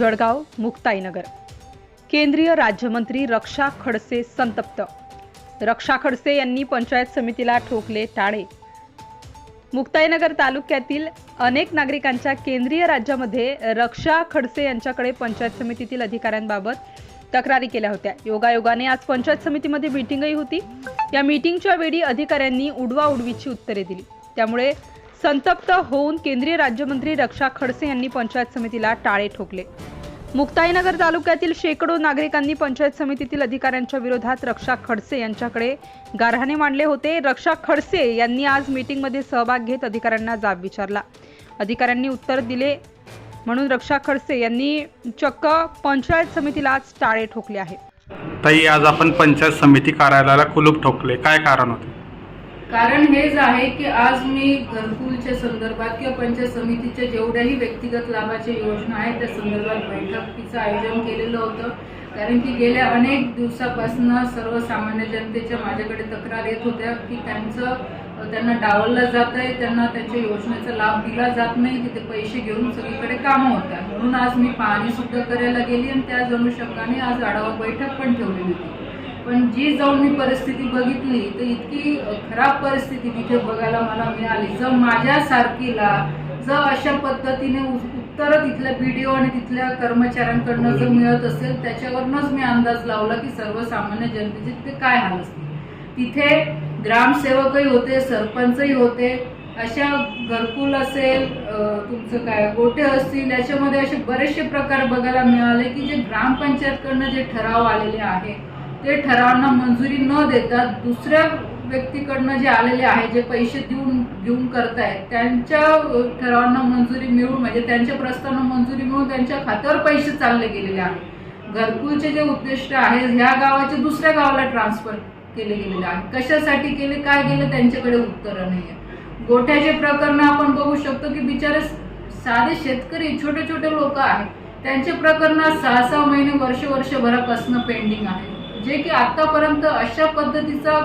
जळगाव मुक्ताईनगर. केंद्रीय राज्यमंत्री रक्षा खडसे संतप्त. रक्षा खडसे यांनी पंचायत समितीला ठोकले टाळे. मुक्ताईनगर तालुक्यातील अनेक नागरिकांच्या केंद्रीय राज्यामध्ये रक्षा खडसे यांच्याकडे पंचायत समितीतील अधिकाऱ्यांबाबत तक्रारी केल्या होत्या. योगायोगाने आज पंचायत समितीमध्ये मीटिंगही होती. या मीटिंगच्या वेळी अधिकाऱ्यांनी उडवाउडवीची उत्तरे दिली. त्यामुळे संतप्त होऊन केंद्रीय राज्यमंत्री रक्षा खडसे यांनी पंचायत समितीला टाळे ठोकले. मुक्ताईनगर तालुक्यातील शेकडो नागरिकांनी पंचायत समितीतील अधिकाऱ्यांच्या विरोधात रक्षा खडसे यांच्याकडे गारहाणे मांडले होते. रक्षा खडसे यांनी आज मीटिंगमध्ये सहभाग घेत अधिकाऱ्यांना जाब विचारला. अधिकाऱ्यांनी उत्तर दिले म्हणून रक्षा खडसे यांनी चक्क पंचायत समितीला आज टाळे ठोकले आहे ताई आज आपण पंचायत समिती कार्यालयाला कुलूप ठोकले. काय कारण होते? कारण हेच आहे की आज मी घरकुलच्या संदर्भात किंवा पंचायत समितीच्या जेवढ्याही व्यक्तिगत लाभाच्या योजना आहेत त्या संदर्भात बैठकीचं आयोजन केलेलं होतं. कारण की गेल्या अनेक दिवसापासून सर्वसामान्य जनतेच्या माझ्याकडे तक्रार येत होत्या की त्यांचं त्यांना डावललं जात आहे त्यांना त्यांच्या योजनेचा लाभ दिला जात नाही तिथे पैसे घेऊन सगळीकडे कामं होतात. म्हणून आज मी पाहणी सुद्धा करायला गेली आणि त्याच अनुषंगाने आज आढावा बैठक पण ठेवलेली होती. पण जी जाऊन मी परिस्थिती बघितली तर इतकी खराब परिस्थिती तिथे बघायला मला मिळाली. जर माझ्यासारखीला जर अशा पद्धतीने उत्तर तिथल्या व्हिडिओ आणि तिथल्या कर्मचाऱ्यांकडनं जर मिळत असेल त्याच्यावरूनच मी अंदाज लावला की सर्वसामान्य जनतेचे ते काय हाल असतील. तिथे ग्रामसेवकही होते सरपंचही होते अशा घरकुल असेल तुमचं काय गोटे असतील याच्यामध्ये असे बरेचसे प्रकार बघायला मिळाले की जे ग्रामपंचायतकडनं जे ठराव आलेले आहे ते ठरावांना मंजुरी न देता दुसऱ्या व्यक्तीकडनं जे आलेले आहे जे पैसे देऊन घेऊन करतायत त्यांच्या ठरावांना मंजुरी मिळून म्हणजे त्यांच्या प्रस्तावांना मंजुरी मिळून त्यांच्या खात्यावर पैसे चालले गेलेले आहेत. घरकुलचे जे उद्दिष्ट आहे ह्या गावाचे दुसऱ्या गावाला ट्रान्सफर केले गेलेले आहे कशासाठी केले काय केले त्यांच्याकडे उत्तरं नाही आहे गोठ्याचे प्रकरण आपण बघू शकतो की बिचारे साधे शेतकरी छोटे छोटे लोक आहेत. त्यांचे प्रकरण सहा सहा महिने वर्ष वर्षभरापासून पेंडिंग आहे जे की आतापर्यंत अशा पद्धतीचा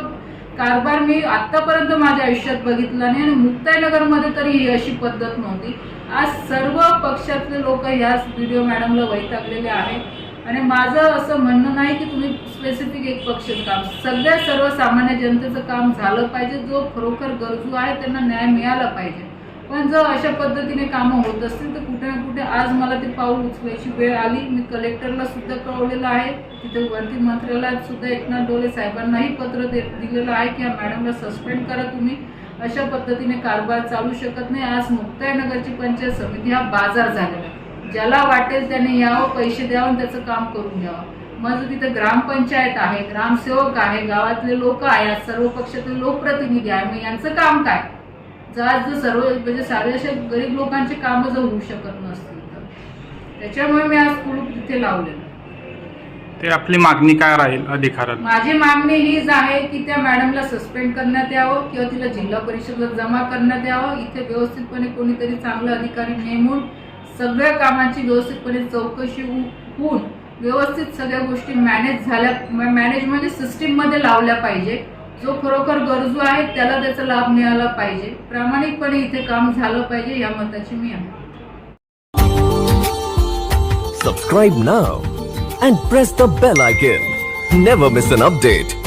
कारभार मी आतापर्यंत माझ्या आयुष्यात बघितला नाही आणि मुक्ताईनगरमध्ये तरी ही अशी पद्धत नव्हती. आज सर्व पक्षातले लोक ह्याच व्हिडिओ मॅडमला वैतागलेले आहेत. आणि माझं असं म्हणणं नाही की तुम्ही स्पेसिफिक एक पक्षच काम सगळ्या सर्वसामान्य जनतेचं काम झालं पाहिजे. जो खरोखर गरजू आहे त्यांना न्याय मिळाला पाहिजे. पण जर अशा पद्धतीने कामं होत असतील तर कुठे ना कुठे आज मला ते पाऊल उचलायची वेळ आली. मी कलेक्टरला सुद्धा कळवलेलं आहे. तिथे वरती मंत्रालयात सुद्धा एकनाथ डोले साहेबांनाही पत्र दे दिलेलं आहे की या मॅडमला सस्पेंड करा तुम्ही. अशा पद्धतीने कारभार चालू शकत नाही. आज मुक्ताईनगरची पंचायत समिती हा बाजार झालेला आहे. ज्याला वाटेल त्याने यावं पैसे द्यावं आणि त्याचं काम करून घ्यावं. माझं तिथं ग्रामपंचायत आहे ग्रामसेवक आहे गावातले लोक आहेत सर्व पक्षातले लोकप्रतिनिधी आहे. मग यांचं काम काय? आज जर सर्व म्हणजे सारे असे गरीब लोकांचे कामं जर होऊ शकत नसतील तर. त्याच्यामुळे मी आज कुलूप तिथे लावलेलं. ते आपली मागणी काय राहील अधिकाऱ्याला माझी मागणी हीच आहे की त्या मॅडमला सस्पेंड करण्यात यावं किंवा तिला जिल्हा परिषदला जमा करण्यात यावं. इथे व्यवस्थितपणे कोणीतरी चांगला अधिकारी नेमून सगळ्या कामांची व्यवस्थितपणे चौकशी होऊन व्यवस्थित सगळ्या गोष्टी मॅनेज झाल्या मॅनेज म्हणजे सिस्टीममध्ये लावल्या पाहिजे. जो खरोखर गरजू आहे त्याला त्याचा लाभ मिळाला पाहिजे. प्रामाणिकपणे इथे काम झालं पाहिजे या मताची मी आहे. सबस्क्राईब ना and press the bell icon never miss an update